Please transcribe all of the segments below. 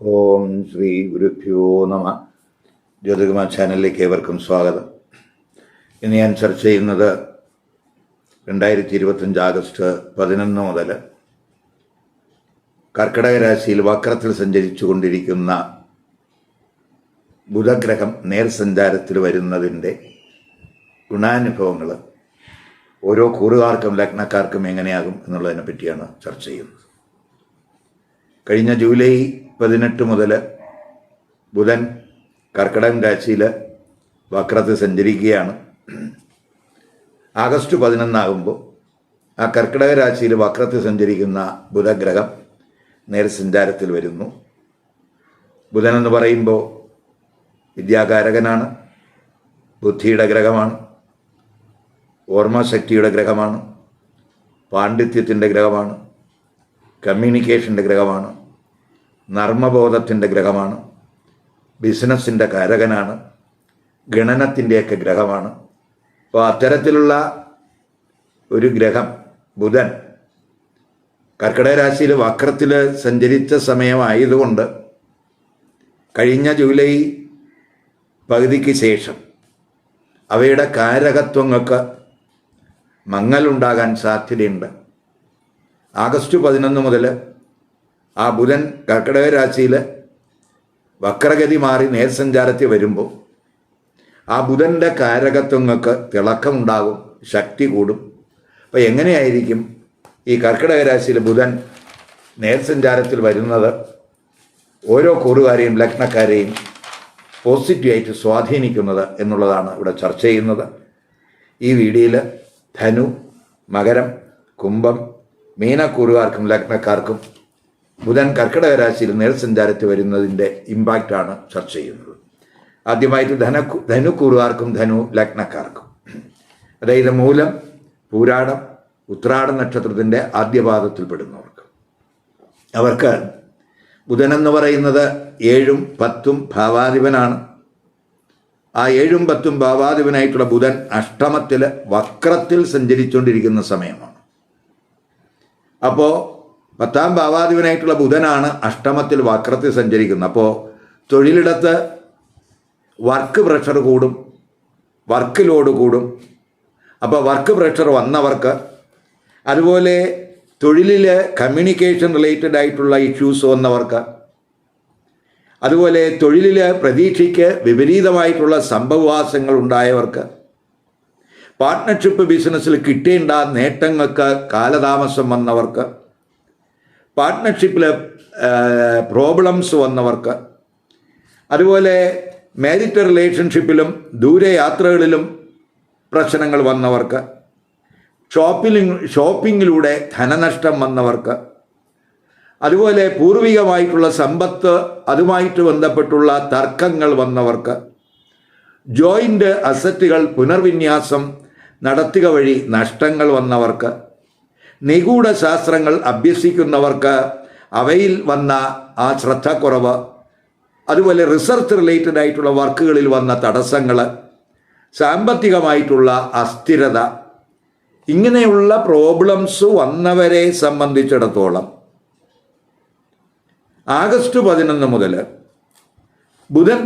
ഓം ശ്രീ ഗുരുഭ്യോ നമ. ജ്യോതികുമാർ ചാനലിലേക്ക് ഏവർക്കും സ്വാഗതം. ഇന്ന് ഞാൻ ചർച്ച ചെയ്യുന്നത് രണ്ടായിരത്തി ഇരുപത്തഞ്ച് ആഗസ്റ്റ് പതിനൊന്ന് മുതൽ കർക്കിടക രാശിയിൽ വക്രത്തിൽ സഞ്ചരിച്ചു കൊണ്ടിരിക്കുന്ന ബുധഗ്രഹം നേർസഞ്ചാരത്തിൽ വരുന്നതിന്റെ ഗുണാനുഭവങ്ങൾ ഓരോ കൂറുകാർക്കും ലഗ്നക്കാർക്കും എങ്ങനെയാകും എന്നുള്ളതിനെ പറ്റിയാണ് ചർച്ച ചെയ്യുന്നത്. കഴിഞ്ഞ ജൂലൈ പതിനെട്ട് മുതൽ ബുധൻ കർക്കിടകം രാശിയിൽ വക്രത്തിൽ സഞ്ചരിക്കുകയാണ്. ആഗസ്റ്റ് പതിനൊന്നാകുമ്പോൾ ആ കർക്കിടക രാശിയിൽ വക്രത്തിൽ സഞ്ചരിക്കുന്ന ബുധഗ്രഹം നേരസഞ്ചാരത്തിൽ വരുന്നു. ബുധൻ എന്ന് പറയുമ്പോൾ വിദ്യാകാരകനാണ് ബുദ്ധിയുടെ ഗ്രഹമാണ് ഓർമ്മശക്തിയുടെ ഗ്രഹമാണ് പാണ്ഡിത്യത്തിന്റെ ഗ്രഹമാണ് കമ്മ്യൂണിക്കേഷന്റെ ഗ്രഹമാണ് നർമ്മബോധത്തിന്റെ ഗ്രഹമാണ് ബിസിനസ്സിന്റെ കാരകനാണ് ഗണനത്തിന്റെയൊക്കെ ഗ്രഹമാണ്. അപ്പോൾ അത്തരത്തിലുള്ള ഒരു ഗ്രഹം ബുധൻ കർക്കിടക രാശിയിൽ വക്രത്തിൽ സഞ്ചരിച്ച സമയമായതുകൊണ്ട് കഴിഞ്ഞ ജൂലൈ പകുതിക്ക് ശേഷം അവയുടെ കാരകത്വങ്ങൾക്ക് മങ്ങലുണ്ടാകാൻ സാധ്യതയുണ്ട്. ആഗസ്റ്റ് പതിനൊന്ന് മുതൽ ആ ബുധൻ കർക്കിടക രാശിയിൽ വക്രഗതി മാറി നേർസഞ്ചാരത്തിൽ വരുമ്പോൾ ആ ബുധന്റെ കാരകത്വങ്ങൾക്ക് തിളക്കമുണ്ടാകും ശക്തി കൂടും. അപ്പം എങ്ങനെയായിരിക്കും ഈ കർക്കിടക രാശിയിൽ ബുധൻ നേർസഞ്ചാരത്തിൽ വരുന്നത്? ഓരോ കൂറുകാരെയും ലഗ്നക്കാരെയും പോസിറ്റീവായിട്ട് സ്വാധീനിക്കുന്നത് എന്നുള്ളതാണ് ഇവിടെ ചർച്ച ചെയ്യുന്നത്. ഈ വീഡിയോയിൽ ധനു മകരം കുംഭം മീനക്കൂറുകാർക്കും ലഗ്നക്കാർക്കും ബുധൻ കർക്കിടക രാശിയിൽ നേർസഞ്ചാരത്തിൽ വരുന്നതിന്റെ ഇമ്പാക്റ്റാണ് ചർച്ച ചെയ്യുന്നത്. ആദ്യമായിട്ട് ധന ധനുക്കൂറുകാർക്കും ധനു ലഗ്നക്കാർക്കും. അതായത് മൂലം പൂരാടം ഉത്രാട നക്ഷത്രത്തിന്റെ ആദ്യപാദത്തിൽ പെടുന്നവർക്ക്. അവർക്ക് ബുധൻ എന്ന് പറയുന്നത് ഏഴും പത്തും ഭാവാധിപനാണ്. ആ ഏഴും പത്തും ഭാവാധിപനായിട്ടുള്ള ബുധൻ അഷ്ടമത്തിൽ വക്രത്തിൽ സഞ്ചരിച്ചുകൊണ്ടിരിക്കുന്ന സമയമാണ്. അപ്പോൾ പത്താം ഭാവാധിപനായിട്ടുള്ള ബുധനാണ് അഷ്ടമത്തിൽ വക്രത്തിൽ സഞ്ചരിക്കുന്നത്. അപ്പോൾ തൊഴിലിടത്ത് വർക്ക് പ്രഷർ കൂടും വർക്ക് ലോഡ് കൂടും. അപ്പോൾ വർക്ക് പ്രഷർ വന്നവർക്ക് അതുപോലെ തൊഴിലിൽ കമ്മ്യൂണിക്കേഷൻ റിലേറ്റഡ് ആയിട്ടുള്ള ഇഷ്യൂസ് വന്നവർക്ക് അതുപോലെ തൊഴിലിൽ പ്രതീക്ഷയ്ക്ക് വിപരീതമായിട്ടുള്ള സംഭവവാസങ്ങൾ ഉണ്ടായവർക്ക് പാർട്ട്ണർഷിപ്പ് ബിസിനസ്സിൽ കിട്ടേണ്ട നേട്ടങ്ങൾക്ക് കാലതാമസം വന്നവർക്ക് പാർട്ട്ണർഷിപ്പിൽ പ്രോബ്ലംസ് വന്നവർക്ക്. അതുപോലെ മാരിറ്റ് റിലേഷൻഷിപ്പിലും ദൂരയാത്രകളിലും പ്രശ്നങ്ങൾ വന്നവർക്ക്. ഷോപ്പിംഗ് ഷോപ്പിങ്ങിലൂടെ ധനനഷ്ടം വന്നവർക്ക്. അതുപോലെ പൂർവികമായിട്ടുള്ള സമ്പത്ത് അതുമായിട്ട് ബന്ധപ്പെട്ടുള്ള തർക്കങ്ങൾ വന്നവർക്ക്. ജോയിന്റ് അസറ്റുകൾ പുനർവിന്യാസം നടത്തുക വഴി നഷ്ടങ്ങൾ വന്നവർക്ക്. നിഗൂഢ ശാസ്ത്രങ്ങൾ അഭ്യസിക്കുന്നവർക്ക് അവയിൽ വന്ന ആ ശ്രദ്ധക്കുറവ് അതുപോലെ റിസർച്ച് റിലേറ്റഡ് ആയിട്ടുള്ള വർക്കുകളിൽ വന്ന തടസ്സങ്ങൾ സാമ്പത്തികമായിട്ടുള്ള അസ്ഥിരത ഇങ്ങനെയുള്ള പ്രോബ്ലംസ് വന്നവരെ സംബന്ധിച്ചിടത്തോളം. ആഗസ്റ്റ് പതിനൊന്ന് മുതൽ ബുധൻ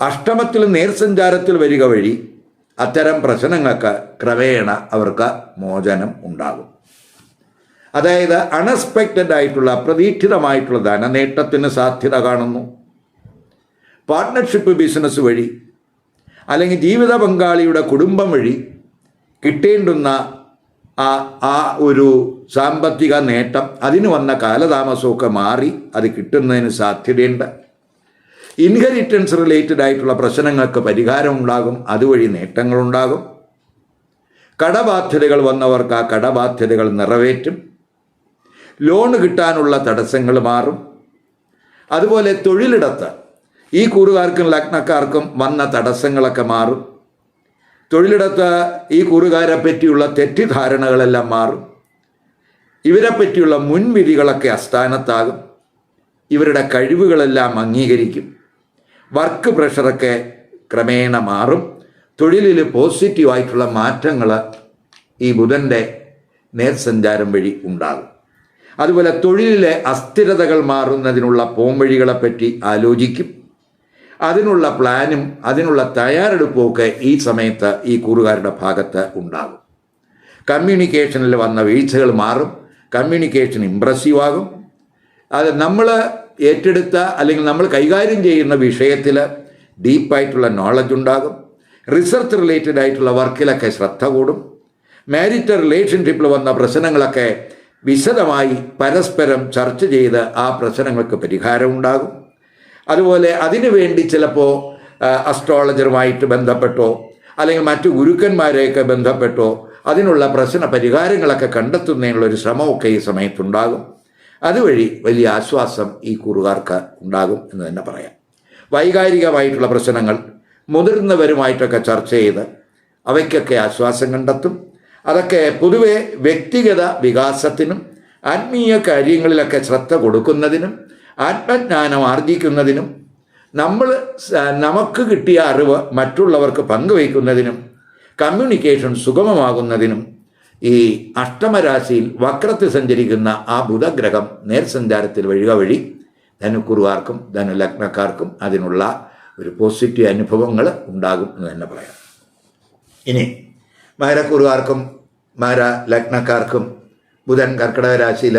അഷ്ടമത്തിൽ നേർസഞ്ചാരത്തിൽ വരിക വഴി അത്തരം പ്രശ്നങ്ങൾക്ക് ക്രമേണ അവർക്ക് മോചനം ഉണ്ടാകും. അതായത് അൺഎക്സ്പെക്റ്റഡ് ആയിട്ടുള്ള പ്രതീക്ഷിതമായിട്ടുള്ള ധനനേട്ടത്തിന് സാധ്യത കാണുന്നു. പാർട്ട്ണർഷിപ്പ് ബിസിനസ് വഴി അല്ലെങ്കിൽ ജീവിത പങ്കാളിയുടെ കുടുംബം വഴി കിട്ടേണ്ടുന്ന ആ ആ ഒരു സാമ്പത്തിക നേട്ടം അതിന് വന്ന കാലതാമസമൊക്കെ മാറി അത് കിട്ടുന്നതിന് സാധ്യതയുണ്ട്. ഇൻഹെറിറ്റൻസ് റിലേറ്റഡ് ആയിട്ടുള്ള പ്രശ്നങ്ങൾക്ക് പരിഹാരം ഉണ്ടാകും. അതുവഴി നേട്ടങ്ങളുണ്ടാകും കടബാധ്യതകൾ വന്നവർക്ക് ആ കടബാധ്യതകൾ നിറവേറ്റും. ലോൺ കിട്ടാനുള്ള തടസ്സങ്ങൾ മാറും. അതുപോലെ തൊഴിലിടത്ത് ഈ കൂറുകാർക്കും ലഗ്നക്കാർക്കും വന്ന തടസ്സങ്ങളൊക്കെ മാറും. തൊഴിലിടത്ത് ഈ കൂറുകാരെ പറ്റിയുള്ള തെറ്റിദ്ധാരണകളെല്ലാം മാറും. ഇവരെ പറ്റിയുള്ള മുൻവിധികളൊക്കെ അസ്ഥാനത്താകും. ഇവരുടെ കഴിവുകളെല്ലാം അംഗീകരിക്കും. വർക്ക് പ്രഷറൊക്കെ ക്രമേണ മാറും. തൊഴിലിൽ പോസിറ്റീവായിട്ടുള്ള മാറ്റങ്ങൾ ഈ ബുധന്റെ നേർസഞ്ചാരം വഴി ഉണ്ടാകും. അതുപോലെ തൊഴിലിലെ അസ്ഥിരതകൾ മാറുന്നതിനുള്ള പോംവഴികളെപ്പറ്റി ആലോചിക്കും. അതിനുള്ള പ്ലാനും അതിനുള്ള തയ്യാറെടുപ്പും ഒക്കെ ഈ സമയത്ത് ഈ കൂറുകാരുടെ ഭാഗത്ത് ഉണ്ടാകും. കമ്മ്യൂണിക്കേഷനിൽ വന്ന വീഴ്ചകൾ മാറും. കമ്മ്യൂണിക്കേഷൻ ഇമ്പ്രസീവ് ആകും അത് നമ്മൾ ഏറ്റെടുത്ത അല്ലെങ്കിൽ നമ്മൾ കൈകാര്യം ചെയ്യുന്ന വിഷയത്തിൽ ഡീപ്പായിട്ടുള്ള നോളജ് ഉണ്ടാകും. റിസർച്ച് റിലേറ്റഡ് ആയിട്ടുള്ള വർക്കിലൊക്കെ ശ്രദ്ധ കൂടും. മാരിറ്റ റിലേഷൻഷിപ്പിൽ വന്ന പ്രശ്നങ്ങളൊക്കെ വിശദമായി പരസ്പരം ചർച്ച ചെയ്ത് ആ പ്രശ്നങ്ങൾക്ക് പരിഹാരം ഉണ്ടാകും. അതുപോലെ അതിനു വേണ്ടി ചിലപ്പോൾ അസ്ട്രോളജറുമായിട്ട് ബന്ധപ്പെട്ടോ അല്ലെങ്കിൽ മറ്റു ഗുരുക്കന്മാരെയൊക്കെ ബന്ധപ്പെട്ടോ അതിനുള്ള പ്രശ്ന പരിഹാരങ്ങളൊക്കെ കണ്ടെത്തുന്നതിനുള്ള ഒരു ശ്രമമൊക്കെ ഈ സമയത്തുണ്ടാകും. അതുവഴി വലിയ ആശ്വാസം ഈ കൂറുകാർക്ക് ഉണ്ടാകും എന്ന് തന്നെ പറയാം. വൈകാരികമായിട്ടുള്ള പ്രശ്നങ്ങൾ മുതിർന്നവരുമായിട്ടൊക്കെ ചർച്ച ചെയ്ത് അവയ്ക്കൊക്കെ ആശ്വാസം കണ്ടെത്തും. അതൊക്കെ പൊതുവെ വ്യക്തിഗത വികാസത്തിനും ആത്മീയ കാര്യങ്ങളിലൊക്കെ ശ്രദ്ധ കൊടുക്കുന്നതിനും ആത്മജ്ഞാനം ആർജിക്കുന്നതിനും നമ്മൾ നമുക്ക് കിട്ടിയ അറിവ് മറ്റുള്ളവർക്ക് പങ്കുവയ്ക്കുന്നതിനും കമ്മ്യൂണിക്കേഷൻ സുഗമമാകുന്നതിനും ഈ അഷ്ടമരാശിയിൽ വക്രത്തിൽ സഞ്ചരിക്കുന്ന ആ ബുധഗ്രഹം നേർസഞ്ചാരത്തിൽ വഴിക വഴി ധനുക്കുറുവാർക്കും ധനുലഗ്നക്കാർക്കും അതിനുള്ള ഒരു പോസിറ്റീവ് അനുഭവങ്ങൾ ഉണ്ടാകും എന്ന് തന്നെ പറയാം. ഇനി മകരക്കുറുവാർക്കും മകര ലഗ്നക്കാർക്കും ബുധൻ കർക്കിടക രാശിയിൽ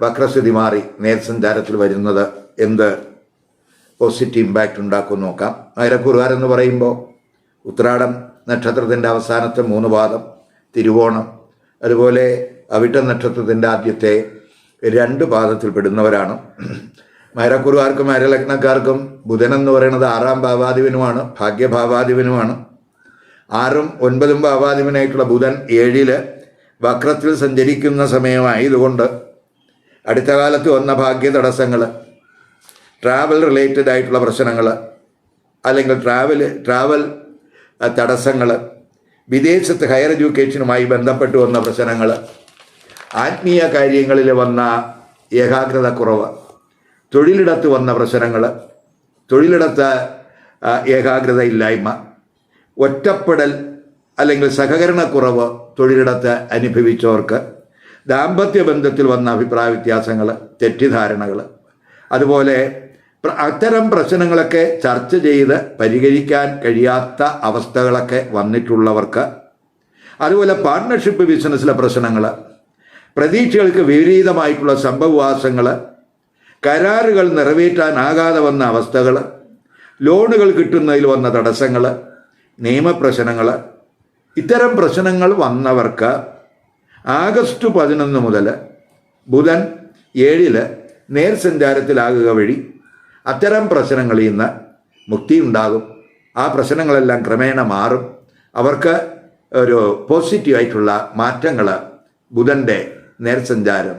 വക്രസ്ഥിതി മാറി നേർസഞ്ചാരത്തിൽ വരുന്നത് എന്ത് പോസിറ്റീവ് ഇമ്പാക്റ്റ് ഉണ്ടാക്കും നോക്കാം. മകരക്കുറുവാർ എന്ന് പറയുമ്പോൾ ഉത്രാടം നക്ഷത്രത്തിന്റെ അവസാനത്തെ മൂന്ന് പാദം തിരുവോണം. അതുപോലെ അവിട്ട നക്ഷത്രത്തിന്റെ ആദ്യത്തെ രണ്ട് പാദത്തിൽ പെടുന്നവരാണ് മകരക്കുറുകാർക്കും മകരലഗ്നക്കാർക്കും ബുധൻ പറയുന്നത് ആറാം ഭാവാധിപനുമാണ് ഭാഗ്യഭാവാധിപനുമാണ്. ആറും ഒൻപതും ഭാവാധിപനായിട്ടുള്ള ബുധൻ ഏഴിൽ വക്രത്തിൽ സഞ്ചരിക്കുന്ന സമയമായതുകൊണ്ട് അടുത്ത കാലത്ത് വന്ന ഭാഗ്യ തടസ്സങ്ങൾ ട്രാവൽ റിലേറ്റഡ് ആയിട്ടുള്ള പ്രശ്നങ്ങൾ അല്ലെങ്കിൽ ട്രാവൽ ട്രാവൽ തടസ്സങ്ങൾ വിദേശത്ത് ഹയർ എഡ്യൂക്കേഷനുമായി ബന്ധപ്പെട്ട് വന്ന പ്രശ്നങ്ങൾ ആത്മീയ കാര്യങ്ങളിൽ വന്ന ഏകാഗ്രത കുറവ് തൊഴിലിടത്ത് വന്ന പ്രശ്നങ്ങൾ തൊഴിലിടത്ത് ഏകാഗ്രത ഇല്ലായ്മ ഒറ്റപ്പെടൽ അല്ലെങ്കിൽ സഹകരണക്കുറവ് തൊഴിലിടത്ത് അനുഭവിച്ചവർക്ക് ദാമ്പത്യ ബന്ധത്തിൽ വന്ന അഭിപ്രായ വ്യത്യാസങ്ങൾ തെറ്റിദ്ധാരണകൾ അതുപോലെ അത്തരം പ്രശ്നങ്ങളൊക്കെ ചർച്ച ചെയ്ത് പരിഹരിക്കാൻ കഴിയാത്ത അവസ്ഥകളൊക്കെ വന്നിട്ടുള്ളവർക്ക് അതുപോലെ പാർട്ട്ണർഷിപ്പ് ബിസിനസ്സിലെ പ്രശ്നങ്ങൾ പ്രതീക്ഷകൾക്ക് വിപരീതമായിട്ടുള്ള സംഭവവാസങ്ങൾ കരാറുകൾ നിറവേറ്റാനാകാതെ വന്ന അവസ്ഥകൾ ലോണുകൾ കിട്ടുന്നതിൽ വന്ന തടസ്സങ്ങൾ നിയമപ്രശ്നങ്ങൾ ഇത്തരം പ്രശ്നങ്ങൾ വന്നവർക്ക് ആഗസ്റ്റ് പതിനൊന്ന് മുതൽ ബുധൻ ഏഴിൽ നേർസഞ്ചാരത്തിലാകുക വഴി അത്തരം പ്രശ്നങ്ങളിൽ നിന്ന് മുക്തി ഉണ്ടാകും. ആ പ്രശ്നങ്ങളെല്ലാം ക്രമേണ മാറും. അവർക്ക് ഒരു പോസിറ്റീവായിട്ടുള്ള മാറ്റങ്ങൾ ബുധന്റെ നേർസഞ്ചാരം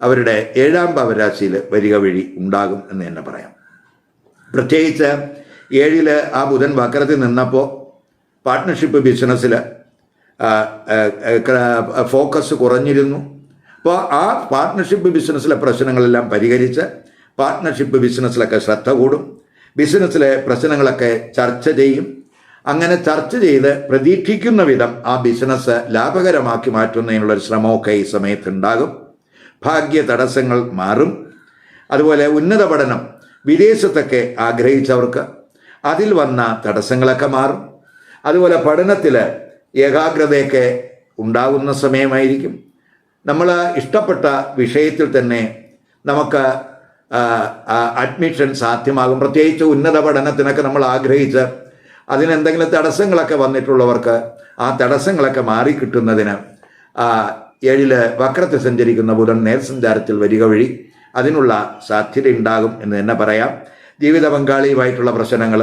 അവരുടെ ഏഴാം ഭാവരാശിയിൽ വരിക വഴി ഉണ്ടാകും എന്ന് തന്നെ പറയാം. പ്രത്യേകിച്ച് ഏഴിൽ ആ ബുധൻ വക്രത്തിൽ നിന്നപ്പോൾ പാർട്ട്ണർഷിപ്പ് ബിസിനസ്സിൽ ഫോക്കസ് കുറഞ്ഞിരുന്നു. അപ്പോൾ ആ പാർട്ട്ണർഷിപ്പ് ബിസിനസ്സിലെ പ്രശ്നങ്ങളെല്ലാം പരിഹരിച്ച് പാർട്ട്ണർഷിപ്പ് ബിസിനസ്സിലൊക്കെ ശ്രദ്ധ കൂടും. ബിസിനസ്സിലെ പ്രശ്നങ്ങളൊക്കെ ചർച്ച ചെയ്യും. അങ്ങനെ ചർച്ച ചെയ്ത് പ്രതീക്ഷിക്കുന്ന വിധം ആ ബിസിനസ് ലാഭകരമാക്കി മാറ്റുന്നതിനുള്ള ഒരു ശ്രമമൊക്കെ ഈ സമയത്ത് ഉണ്ടാകും ഭാഗ്യ തടസ്സങ്ങൾ മാറും. അതുപോലെ ഉന്നത പഠനം വിദേശത്തൊക്കെ ആഗ്രഹിച്ചവർക്ക് അതിൽ വന്ന തടസ്സങ്ങളൊക്കെ മാറും. അതുപോലെ പഠനത്തിൽ ഏകാഗ്രതയൊക്കെ ഉണ്ടാകുന്ന സമയമായിരിക്കും. നമ്മൾ ഇഷ്ടപ്പെട്ട വിഷയത്തിൽ തന്നെ നമുക്ക് അഡ്മിഷൻ സാധ്യമാകും. പ്രത്യേകിച്ച് ഉന്നത പഠനത്തിനൊക്കെ നമ്മൾ ആഗ്രഹിച്ച് അതിനെന്തെങ്കിലും തടസ്സങ്ങളൊക്കെ വന്നിട്ടുള്ളവർക്ക് ആ തടസ്സങ്ങളൊക്കെ മാറിക്കിട്ടുന്നതിന് ഏഴിൽ വക്രത്തിൽ സഞ്ചരിക്കുന്ന ബുധൻ നേർസഞ്ചാരത്തിൽ വരിക വഴി അതിനുള്ള സാധ്യത ഉണ്ടാകും എന്ന് തന്നെ പറയാം. ജീവിത പങ്കാളിയുമായിട്ടുള്ള പ്രശ്നങ്ങൾ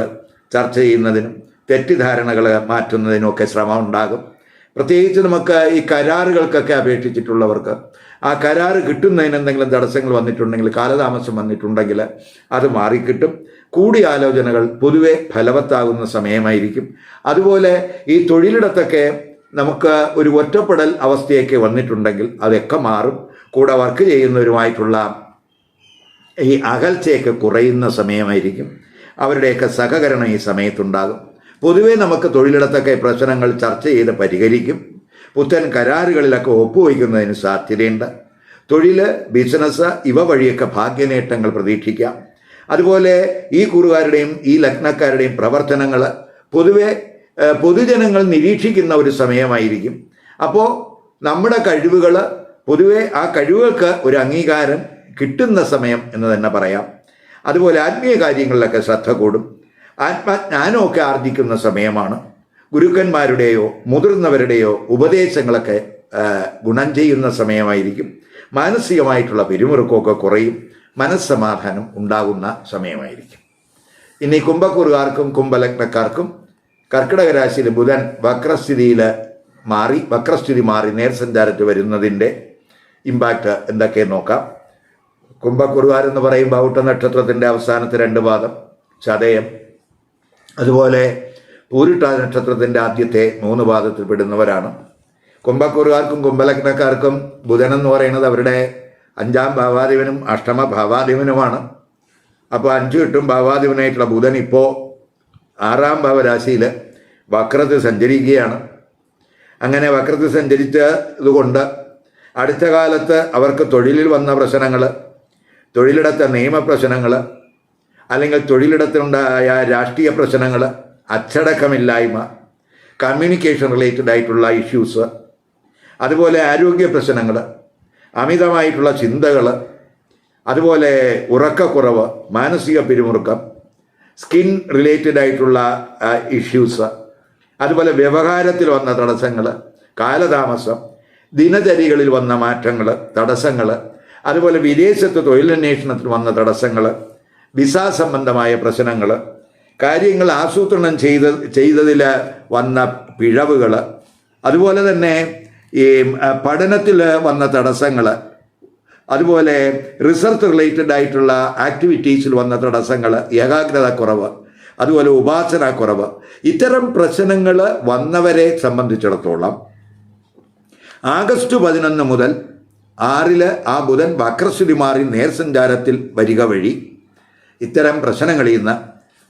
ചർച്ച ചെയ്യുന്നതിനും തെറ്റിദ്ധാരണകൾ മാറ്റുന്നതിനും ഒക്കെ ശ്രമം ഉണ്ടാകും. പ്രത്യേകിച്ച് നമുക്ക് ഈ കരാറുകൾക്കൊക്കെ അപേക്ഷിച്ചിട്ടുള്ളവർക്ക് ആ കരാറ് കിട്ടുന്നതിന് എന്തെങ്കിലും തടസ്സങ്ങൾ വന്നിട്ടുണ്ടെങ്കിൽ കാലതാമസം വന്നിട്ടുണ്ടെങ്കിൽ അത് മാറിക്കിട്ടും. കൂടിയാലോചനകൾ പൊതുവെ ഫലവത്താകുന്ന സമയമായിരിക്കും. അതുപോലെ ഈ തൊഴിലിടത്തൊക്കെ നമുക്ക് ഒരു ഒറ്റപ്പെടൽ അവസ്ഥയൊക്കെ വന്നിട്ടുണ്ടെങ്കിൽ അതൊക്കെ മാറും. കൂടെ വർക്ക് ചെയ്യുന്നവരുമായിട്ടുള്ള ഈ അകൽച്ചയൊക്കെ കുറയുന്ന സമയമായിരിക്കും. അവരുടെയൊക്കെ സഹകരണം ഈ സമയത്തുണ്ടാകും. പൊതുവേ നമുക്ക് തൊഴിലിടത്തൊക്കെ പ്രശ്നങ്ങൾ ചർച്ച ചെയ്ത് പരിഹരിക്കും. പുത്തൻ കരാറുകളിലൊക്കെ ഒപ്പുവയ്ക്കുന്നതിന് സാധ്യതയുണ്ട്. തൊഴിൽ ബിസിനസ് ഇവ വഴിയൊക്കെ ഭാഗ്യനേട്ടങ്ങൾ പ്രതീക്ഷിക്കാം. അതുപോലെ ഈ കൂറുകാരുടെയും ഈ ലഗ്നക്കാരുടെയും പ്രവർത്തനങ്ങൾ പൊതുവെ പൊതുജനങ്ങൾ നിരീക്ഷിക്കുന്ന ഒരു സമയമായിരിക്കും. അപ്പോൾ നമ്മുടെ കഴിവുകൾ പൊതുവെ ആ കഴിവുകൾക്ക് ഒരു അംഗീകാരം കിട്ടുന്ന സമയം എന്ന് തന്നെ പറയാം. അതുപോലെ ആത്മീയ കാര്യങ്ങളിലൊക്കെ ശ്രദ്ധ കൂടും. ആത്മജ്ഞാനമൊക്കെ ആർജിക്കുന്ന സമയമാണ്. ഗുരുക്കന്മാരുടെയോ മുതിർന്നവരുടെയോ ഉപദേശങ്ങളൊക്കെ ഗുണം ചെയ്യുന്ന സമയമായിരിക്കും. മാനസികമായിട്ടുള്ള പിരിമുറുക്കമൊക്കെ കുറയും. മനസ്സമാധാനം ഉണ്ടാകുന്ന സമയമായിരിക്കും. ഇനി കുംഭക്കുറുകാർക്കും കുംഭലഗ്നക്കാർക്കും കർക്കിടക രാശിയിൽ ബുധൻ വക്രസ്ഥിതിയിൽ മാറി വക്രസ്ഥിതി മാറി നേർസഞ്ചാരത്തിൽ വരുന്നതിന്റെ ഇമ്പാക്റ്റ് എന്തൊക്കെ നോക്കാം. കുംഭക്കുറുകാരെന്ന് പറയുമ്പോൾ ഔട്ട നക്ഷത്രത്തിന്റെ അവസാനത്തെ രണ്ട് പാദം ചതയം അതുപോലെ പൂരിട്ട നക്ഷത്രത്തിന്റെ ആദ്യത്തെ മൂന്ന് പാദത്തിൽ പെടുന്നവരാണ്. കുംഭക്കുറുകാർക്കും കുംഭലഗ്നക്കാർക്കും ബുധൻ എന്ന് പറയുന്നത് അവരുടെ അഞ്ചാം ഭാവാധിപനും അഷ്ടമ ഭാവാധിപനുമാണ്. അപ്പോൾ അഞ്ചു എട്ടും ഭാവാധിപനായിട്ടുള്ള ബുധൻ ഇപ്പോൾ ആറാം ഭാവരാശിയിൽ വക്രത്തിൽ സഞ്ചരിക്കുകയാണ്. അങ്ങനെ വക്രത്തിൽ സഞ്ചരിച്ചതുകൊണ്ട് അടുത്ത കാലത്ത് അവർക്ക് തൊഴിലിൽ വന്ന പ്രശ്നങ്ങൾ തൊഴിലിടത്തെ നിയമപ്രശ്നങ്ങൾ അല്ലെങ്കിൽ തൊഴിലിടത്തിലുണ്ടായ രാഷ്ട്രീയ പ്രശ്നങ്ങൾ അച്ചടക്കമില്ലായ്മ കമ്മ്യൂണിക്കേഷൻ റിലേറ്റഡ് ആയിട്ടുള്ള ഇഷ്യൂസ് അതുപോലെ ആരോഗ്യ പ്രശ്നങ്ങൾ അമിതമായിട്ടുള്ള ചിന്തകൾ അതുപോലെ ഉറക്കക്കുറവ് മാനസിക പിരിമുറുക്കം സ്കിൻ റിലേറ്റഡ് ആയിട്ടുള്ള ഇഷ്യൂസ് അതുപോലെ വ്യവഹാരത്തിൽ വന്ന തടസ്സങ്ങൾ കാലതാമസം ദിനചര്യകളിൽ വന്ന മാറ്റങ്ങൾ തടസ്സങ്ങൾ അതുപോലെ വിദേശത്ത് തൊഴിലന്വേഷണത്തിൽ വന്ന തടസ്സങ്ങൾ വിസ സംബന്ധമായ പ്രശ്നങ്ങൾ കാര്യങ്ങൾ ആസൂത്രണം ചെയ്ത ചെയ്തതിൽ വന്ന പിഴവുകൾ അതുപോലെ തന്നെ ഈ പഠനത്തിൽ വന്ന തടസ്സങ്ങൾ അതുപോലെ റിസർച്ച് റിലേറ്റഡ് ആയിട്ടുള്ള ആക്ടിവിറ്റീസിൽ വന്ന തടസ്സങ്ങൾ ഏകാഗ്രത കുറവ് അതുപോലെ ഉപാസന കുറവ് ഇത്തരം പ്രശ്നങ്ങൾ വന്നവരെ സംബന്ധിച്ചിടത്തോളം ആഗസ്റ്റ് പതിനൊന്ന് മുതൽ ആറിൽ ആ ബുധൻ വക്രസ്ഥിതി മാറി നേർസഞ്ചാരത്തിൽ വരിക വഴി ഇത്തരം പ്രശ്നങ്ങളിൽ നിന്ന്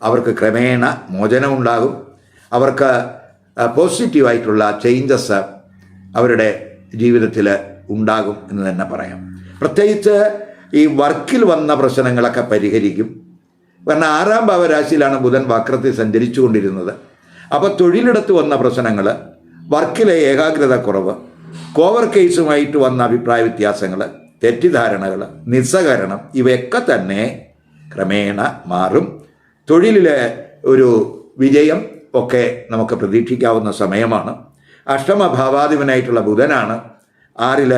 അവർക്ക് ക്രമേണ മോചനമുണ്ടാകും. അവർക്ക് പോസിറ്റീവായിട്ടുള്ള ചേഞ്ചസ് അവരുടെ ജീവിതത്തിൽ ഉണ്ടാകും എന്ന് തന്നെ പറയാം. പ്രത്യേകിച്ച് ഈ വർക്കിൽ വന്ന പ്രശ്നങ്ങളൊക്കെ പരിഹരിക്കും. കാരണം ആറാം ഭാവരാശിയിലാണ് ബുധൻ വക്രത്തിൽ സഞ്ചരിച്ചു കൊണ്ടിരുന്നത് അപ്പോൾ തൊഴിലിടത്ത് വന്ന പ്രശ്നങ്ങൾ വർക്കിലെ ഏകാഗ്രത കുറവ് കോവർ കേസുമായിട്ട് വന്ന അഭിപ്രായ വ്യത്യാസങ്ങൾ തെറ്റിദ്ധാരണകൾ നിസ്സഹകരണം ഇവയൊക്കെ തന്നെ ക്രമേണ മാറും. തൊഴിലിലെ ഒരു വിജയം ഒക്കെ നമുക്ക് പ്രതീക്ഷിക്കാവുന്ന സമയമാണ്. അഷ്ടമഭാവാധിപനായിട്ടുള്ള ബുധനാണ് ആറിൽ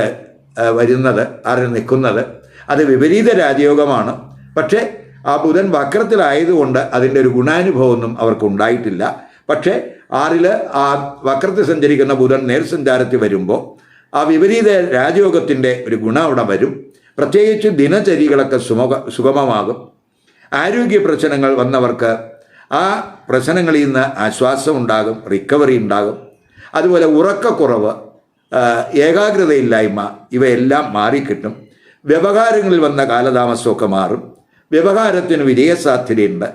വരുന്നത് ആറിൽ നിൽക്കുന്നത്. അത് വിപരീത രാജയോഗമാണ്. പക്ഷേ ആ ബുധൻ വക്രത്തിലായതുകൊണ്ട് അതിന്റെ ഒരു ഗുണാനുഭവമൊന്നും അവർക്ക് ഉണ്ടായിട്ടില്ല പക്ഷേ ആറിൽ ആ വക്രത്തിൽ സഞ്ചരിക്കുന്ന ബുധൻ നേർസഞ്ചാരത്തിൽ വരുമ്പോൾ ആ വിപരീത രാജയോഗത്തിന്റെ ഒരു ഗുണം അവിടെ വരും. പ്രത്യേകിച്ച് ദിനചര്യകളൊക്കെ സുമുഖ സുഗമമാകും. ആരോഗ്യ പ്രശ്നങ്ങൾ വന്നവർക്ക് ആ പ്രശ്നങ്ങളിൽ നിന്ന് ആശ്വാസം ഉണ്ടാകും റിക്കവറി ഉണ്ടാകും. അതുപോലെ ഉറക്കക്കുറവ് ഏകാഗ്രതയില്ലായ്മ ഇവയെല്ലാം മാറിക്കിട്ടും. വ്യവഹാരങ്ങളിൽ വന്ന കാലതാമസമൊക്കെ മാറും. വ്യവഹാരത്തിന് വിജയസാധ്യതയുണ്ട്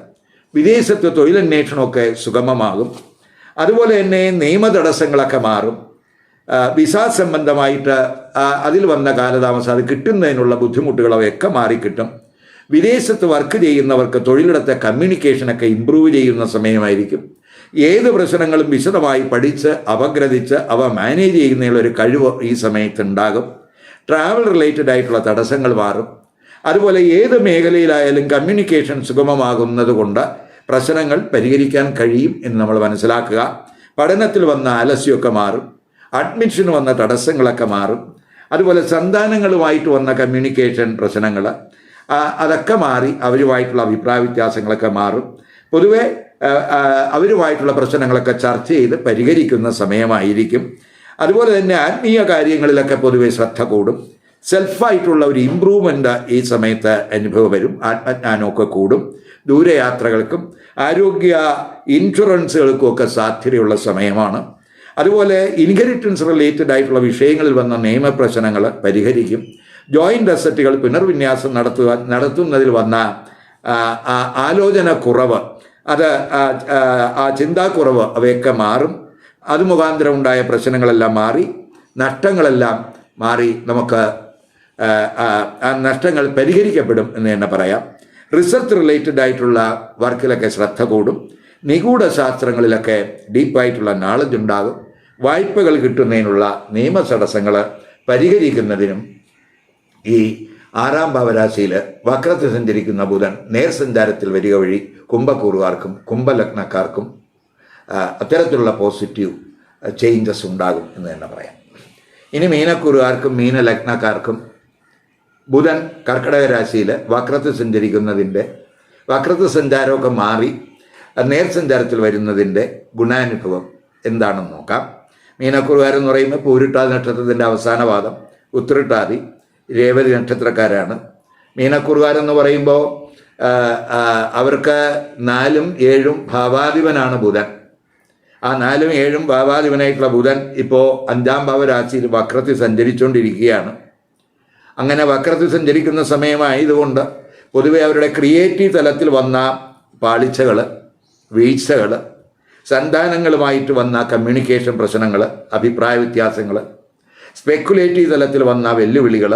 വിദേശത്ത് തൊഴിലന്വേഷണമൊക്കെ സുഗമമാകും. അതുപോലെ തന്നെ നിയമ തടസ്സങ്ങളൊക്കെ മാറും. വിസ സംബന്ധമായിട്ട് അതിൽ വന്ന കാലതാമസം അത് കിട്ടുന്നതിനുള്ള ബുദ്ധിമുട്ടുകളൊക്കെ മാറിക്കിട്ടും. വിദേശത്ത് വർക്ക് ചെയ്യുന്നവർക്ക് തൊഴിലിടത്തെ കമ്മ്യൂണിക്കേഷനൊക്കെ ഇമ്പ്രൂവ് ചെയ്യുന്ന സമയമായിരിക്കും. ഏത് പ്രശ്നങ്ങളും വിശദമായി പഠിച്ച് അപഗ്രഥിച്ച് അവ മാനേജ് ചെയ്യുന്നതിനുള്ള ഒരു കഴിവ് ഈ സമയത്ത് ഉണ്ടാകും ട്രാവൽ റിലേറ്റഡ് ആയിട്ടുള്ള തടസ്സങ്ങൾ മാറും. അതുപോലെ ഏത് മേഖലയിലായാലും കമ്മ്യൂണിക്കേഷൻ സുഗമമാകുന്നത് കൊണ്ട് പ്രശ്നങ്ങൾ പരിഹരിക്കാൻ കഴിയും എന്ന് നമ്മൾ മനസ്സിലാക്കുക. പഠനത്തിൽ വന്ന ആലസ്യമൊക്കെ മാറും. അഡ്മിഷന് വന്ന തടസ്സങ്ങളൊക്കെ മാറും. അതുപോലെ സന്താനങ്ങളുമായിട്ട് വന്ന കമ്മ്യൂണിക്കേഷൻ പ്രശ്നങ്ങൾ അതൊക്കെ മാറി അവരുമായിട്ടുള്ള അഭിപ്രായ വ്യത്യാസങ്ങളൊക്കെ മാറും. പൊതുവെ അവരുമായിട്ടുള്ള പ്രശ്നങ്ങളൊക്കെ ചർച്ച ചെയ്ത് പരിഹരിക്കുന്ന സമയമായിരിക്കും. അതുപോലെ തന്നെ ആത്മീയ കാര്യങ്ങളിലൊക്കെ പൊതുവെ ശ്രദ്ധ കൂടും. സെൽഫായിട്ടുള്ള ഒരു ഇമ്പ്രൂവ്മെന്റ് ഈ സമയത്ത് അനുഭവം വരും ആത്മജ്ഞാനമൊക്കെ കൂടും. ദൂരയാത്രകൾക്കും ആരോഗ്യ ഇൻഷുറൻസുകൾക്കും ഒക്കെ സാധ്യതയുള്ള സമയമാണ്. അതുപോലെ ഇൻഹെറിറ്റൻസ് റിലേറ്റഡ് ആയിട്ടുള്ള വിഷയങ്ങളിൽ വന്ന നിയമപ്രശ്നങ്ങൾ പരിഹരിക്കും. ജോയിന്റ് അസറ്റുകൾ പുനർവിന്യാസം നടത്തുക നടത്തുന്നതിൽ വന്ന ആലോചന കുറവ് അത് ആ, ചിന്താ കുറവ് ചിന്താക്കുറവ് അവയൊക്കെ മാറും. അത് മുഖാന്തരം ഉണ്ടായ പ്രശ്നങ്ങളെല്ലാം മാറി നഷ്ടങ്ങളെല്ലാം മാറി നമുക്ക് ആ നഷ്ടങ്ങൾ പരിഹരിക്കപ്പെടും എന്ന് തന്നെ പറയാം. റിസർച്ച് റിലേറ്റഡ് ആയിട്ടുള്ള വർക്കിലൊക്കെ ശ്രദ്ധ കൂടും. നിഗൂഢ ശാസ്ത്രങ്ങളിലൊക്കെ ഡീപ്പായിട്ടുള്ള നാളജ് ഉണ്ടാകും. വായ്പകൾ കിട്ടുന്നതിനുള്ള നിയമ തടസ്സങ്ങൾ പരിഹരിക്കുന്നതിനും ഈ ആറാം ഭാവരാശിയിൽ വക്രത്തിൽ സഞ്ചരിക്കുന്ന ബുധൻ നേർ സഞ്ചാരത്തിൽ വരിക വഴി കുംഭക്കൂറുകാർക്കും കുംഭലഗ്നക്കാർക്കും അത്തരത്തിലുള്ള പോസിറ്റീവ് ചേഞ്ചസ് ഉണ്ടാകും എന്ന് തന്നെ പറയാം. ഇനി മീനക്കൂറുകാർക്കും മീനലഗ്നക്കാർക്കും ബുധൻ കർക്കിടക രാശിയിൽ വക്രത്തിൽ സഞ്ചരിക്കുന്നതിന്റെ വക്രത്തിൽ സഞ്ചാരമൊക്കെ മാറി നേർ സഞ്ചാരത്തിൽ വരുന്നതിന്റെ ഗുണാനുഭവം എന്താണെന്ന് നോക്കാം. മീനക്കുറുകാരെന്ന് പറയുമ്പോൾ പൂരിട്ടാതി നക്ഷത്രത്തിന്റെ അവസാന പാദം ഉത്തരട്ടാതി രേവതി നക്ഷത്രക്കാരാണ്. മീനക്കുറുകാരെന്ന് പറയുമ്പോൾ അവർക്ക് നാലും ഏഴും ഭാവാധിപനാണ് ബുധൻ. ആ നാലും ഏഴും ഭാവാധിപനായിട്ടുള്ള ബുധൻ ഇപ്പോൾ അഞ്ചാം ഭാവരാശിയിൽ വക്രത്തിൽ സഞ്ചരിച്ചുകൊണ്ടിരിക്കുകയാണ് അങ്ങനെ വക്രത്തിൽ സഞ്ചരിക്കുന്ന സമയമായതുകൊണ്ട് പൊതുവെ അവരുടെ ക്രിയേറ്റീവ് തലത്തിൽ വന്ന പാളിച്ചകൾ വീഴ്ചകൾ സന്താനങ്ങളുമായിട്ട് വന്ന കമ്മ്യൂണിക്കേഷൻ പ്രശ്നങ്ങൾ അഭിപ്രായ വ്യത്യാസങ്ങൾ സ്പെക്കുലേറ്റീവ് തലത്തിൽ വന്ന വെല്ലുവിളികൾ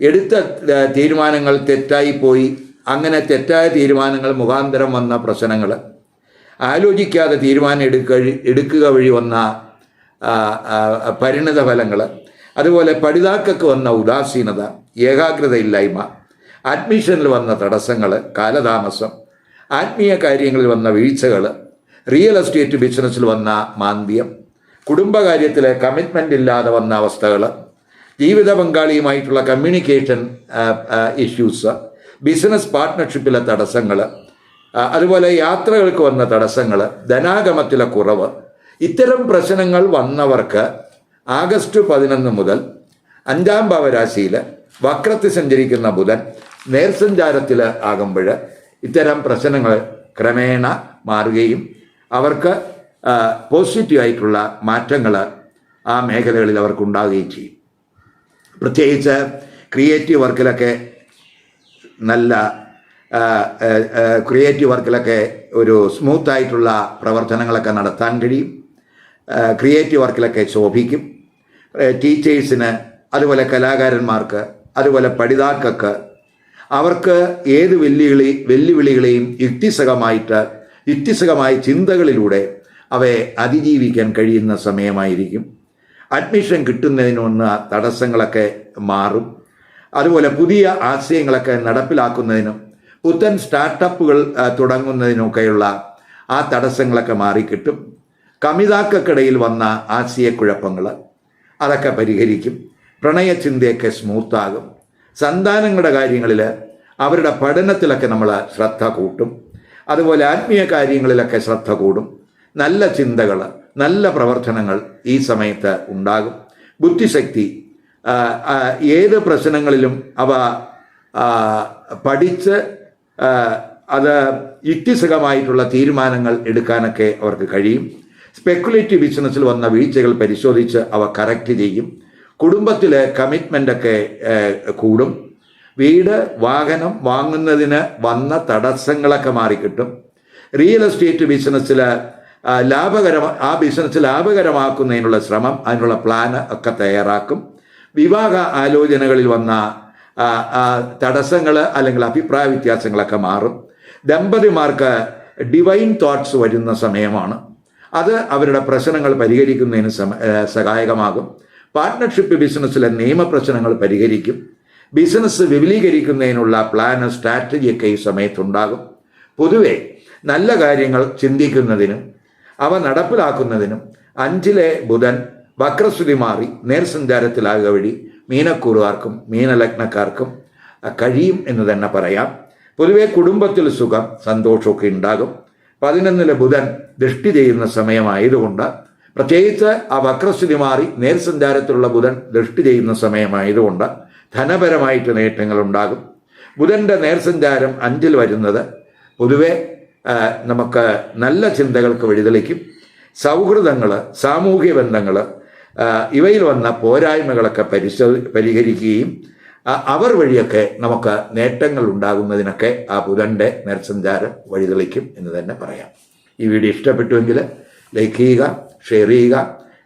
എടുത്ത തീരുമാനങ്ങൾ തെറ്റായി പോയി അങ്ങനെ തെറ്റായ തീരുമാനങ്ങൾ മുഖാന്തരം വന്ന പ്രശ്നങ്ങൾ ആലോചിക്കാതെ തീരുമാനം എടുക്ക എടുക്കുക വഴി വന്ന പരിണിത ഫലങ്ങൾ അതുപോലെ പഠിതാക്കൾക്ക് വന്ന ഉദാസീനത ഏകാഗ്രതയില്ലായ്മ അഡ്മിഷനിൽ വന്ന തടസ്സങ്ങൾ കാലതാമസം ആത്മീയ കാര്യങ്ങളിൽ വന്ന വീഴ്ചകൾ റിയൽ എസ്റ്റേറ്റ് ബിസിനസ്സിൽ വന്ന മാന്ദ്യം കുടുംബകാര്യത്തിലെ കമ്മിറ്റ്മെന്റ് ഇല്ലാതെ വന്ന അവസ്ഥകൾ ജീവിത പങ്കാളിയുമായിട്ടുള്ള കമ്മ്യൂണിക്കേഷൻ ഇഷ്യൂസ് ബിസിനസ് പാർട്ട്ണർഷിപ്പിലെ തടസ്സങ്ങൾ അതുപോലെ യാത്രകൾക്ക് വന്ന തടസ്സങ്ങൾ ധനാഗമത്തിലെ കുറവ് ഇത്തരം പ്രശ്നങ്ങൾ വന്നവർക്ക് ആഗസ്റ്റ് പതിനൊന്ന് മുതൽ അഞ്ചാം ഭാവരാശിയിൽ വക്രത്തിൽ സഞ്ചരിക്കുന്ന ബുധൻ നേർസഞ്ചാരത്തിൽ ആകുമ്പോൾ ഇത്തരം പ്രശ്നങ്ങൾ ക്രമേണ മാറുകയും അവർക്ക് പോസിറ്റീവ് ആയിട്ടുള്ള മാറ്റങ്ങൾ ആ മേഖലകളിൽ അവർക്ക് ഉണ്ടാകുകയും ചെയ്യും. പ്രത്യേകിച്ച് ക്രിയേറ്റീവ് വർക്കിലൊക്കെ നല്ല ക്രിയേറ്റീവ് വർക്കിലൊക്കെ ഒരു സ്മൂത്തായിട്ടുള്ള പ്രവർത്തനങ്ങളൊക്കെ നടത്താൻ കഴിയും. ക്രിയേറ്റീവ് വർക്കിലൊക്കെ ശോഭിക്കും. ടീച്ചേഴ്സിന് അതുപോലെ കലാകാരന്മാർക്ക് അതുപോലെ പഠിതാക്കൾക്ക് അവർക്ക് ഏത് വെല്ലുവിളി വെല്ലുവിളികളെയും യുക്തിസഹമായിട്ട് യുക്തിസഹമായ ചിന്തകളിലൂടെ അവയെ അതിജീവിക്കാൻ കഴിയുന്ന സമയമായിരിക്കും. അഡ്മിഷൻ കിട്ടുന്നതിനൊന്ന് തടസ്സങ്ങളൊക്കെ മാറും. അതുപോലെ പുതിയ ആശയങ്ങളൊക്കെ നടപ്പിലാക്കുന്നതിനും പുത്തൻ സ്റ്റാർട്ടപ്പുകൾ തുടങ്ങുന്നതിനൊക്കെയുള്ള ആ തടസ്സങ്ങളൊക്കെ മാറിക്കിട്ടും. കമിതാക്കൾക്കിടയിൽ വന്ന ആശയക്കുഴപ്പങ്ങൾ അതൊക്കെ പരിഹരിക്കും. പ്രണയചിന്തയൊക്കെ സ്മൂത്താകും. സന്താനങ്ങളുടെ കാര്യങ്ങളിൽ അവരുടെ പഠനത്തിലൊക്കെ നമ്മൾ ശ്രദ്ധ കൂട്ടും. അതുപോലെ ആത്മീയ കാര്യങ്ങളിലൊക്കെ ശ്രദ്ധ കൂടും. നല്ല ചിന്തകൾ നല്ല പ്രവർത്തനങ്ങൾ ഈ സമയത്ത് ഉണ്ടാകും. ബുദ്ധിശക്തി ഏത് പ്രശ്നങ്ങളിലും അവ പഠിച്ച് അത് യുക്തിസഹമായിട്ടുള്ള തീരുമാനങ്ങൾ എടുക്കാനൊക്കെ അവർക്ക് കഴിയും. സ്പെക്കുലേറ്റീവ് ബിസിനസ്സിൽ വന്ന വീഴ്ചകൾ പരിശോധിച്ച് അവ കറക്റ്റ് ചെയ്യും. കുടുംബത്തിലെ കമ്മിറ്റ്മെന്റൊക്കെ കൂടും. വീട് വാഹനം വാങ്ങുന്നതിന് വന്ന തടസ്സങ്ങളൊക്കെ മാറിക്കിട്ടും. റിയൽ എസ്റ്റേറ്റ് ബിസിനസ്സിൽ ലാഭകരമ ആ ബിസിനസ് ലാഭകരമാക്കുന്നതിനുള്ള ശ്രമം അതിനുള്ള പ്ലാൻ ഒക്കെ തയ്യാറാക്കും. വിവാഹ ആലോചനകളിൽ വന്ന തടസ്സങ്ങൾ അല്ലെങ്കിൽ അഭിപ്രായ വ്യത്യാസങ്ങളൊക്കെ മാറും. ദമ്പതിമാർക്ക് ഡിവൈൻ തോട്ട്സ് വരുന്ന സമയമാണ്. അത് അവരുടെ പ്രശ്നങ്ങൾ പരിഹരിക്കുന്നതിന് സഹായകമാകും. പാർട്ട്ണർഷിപ്പ് ബിസിനസ്സിലെ നിയമപ്രശ്നങ്ങൾ പരിഹരിക്കും. ബിസിനസ് വിപുലീകരിക്കുന്നതിനുള്ള പ്ലാന് സ്ട്രാറ്റജിയൊക്കെ ഈ സമയത്തുണ്ടാകും. പൊതുവെ നല്ല കാര്യങ്ങൾ ചിന്തിക്കുന്നതിനും അവ നടപ്പിലാക്കുന്നതിനും അഞ്ചിലെ ബുധൻ വക്രസ്തുതി മാറി നേർസഞ്ചാരത്തിലാകുക വഴി മീനക്കൂറുകാർക്കും മീനലഗ്നക്കാർക്കും കഴിയും എന്ന് തന്നെ പറയാം. പൊതുവെ കുടുംബത്തിൽ സുഖം സന്തോഷമൊക്കെ ഉണ്ടാകും. പതിനൊന്നിലെ ബുധൻ ദൃഷ്ടി ചെയ്യുന്ന സമയമായതുകൊണ്ട് പ്രത്യേകിച്ച് ആ വക്രസ്ഥിതി മാറി നേർസഞ്ചാരത്തിലുള്ള ബുധൻ ദൃഷ്ടി ചെയ്യുന്ന സമയമായതുകൊണ്ട് ധനപരമായിട്ട് നേട്ടങ്ങൾ ഉണ്ടാകും ബുധന്റെ നേർസഞ്ചാരം അഞ്ചിൽ വരുന്നത് പൊതുവെ നമുക്ക് നല്ല ചിന്തകൾക്ക് വഴിതെളിക്കും സൗഹൃദങ്ങൾ സാമൂഹ്യ ബന്ധങ്ങൾ ഇവയിൽ വന്ന പോരായ്മകളൊക്കെ പരിശോ പരിഹരിക്കുകയും അവർ വഴിയൊക്കെ നമുക്ക് നേട്ടങ്ങൾ ഉണ്ടാകുന്നതിനൊക്കെ ആ ബുധന്റെ നേർസഞ്ചാരം വഴിതെളിക്കും എന്ന് തന്നെ പറയാം. ഈ വീഡിയോ ഇഷ്ടപ്പെട്ടുവെങ്കിൽ ലൈക്ക് ചെയ്യുക ഷെയർ ചെയ്യുക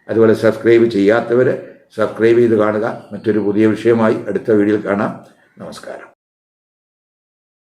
അതുപോലെ സബ്സ്ക്രൈബ് ചെയ്യാത്തവർ സബ്സ്ക്രൈബ് ചെയ്ത് കാണുക. മറ്റൊരു പുതിയ വിഷയമായി അടുത്ത വീഡിയോയിൽ കാണാം. നമസ്കാരം.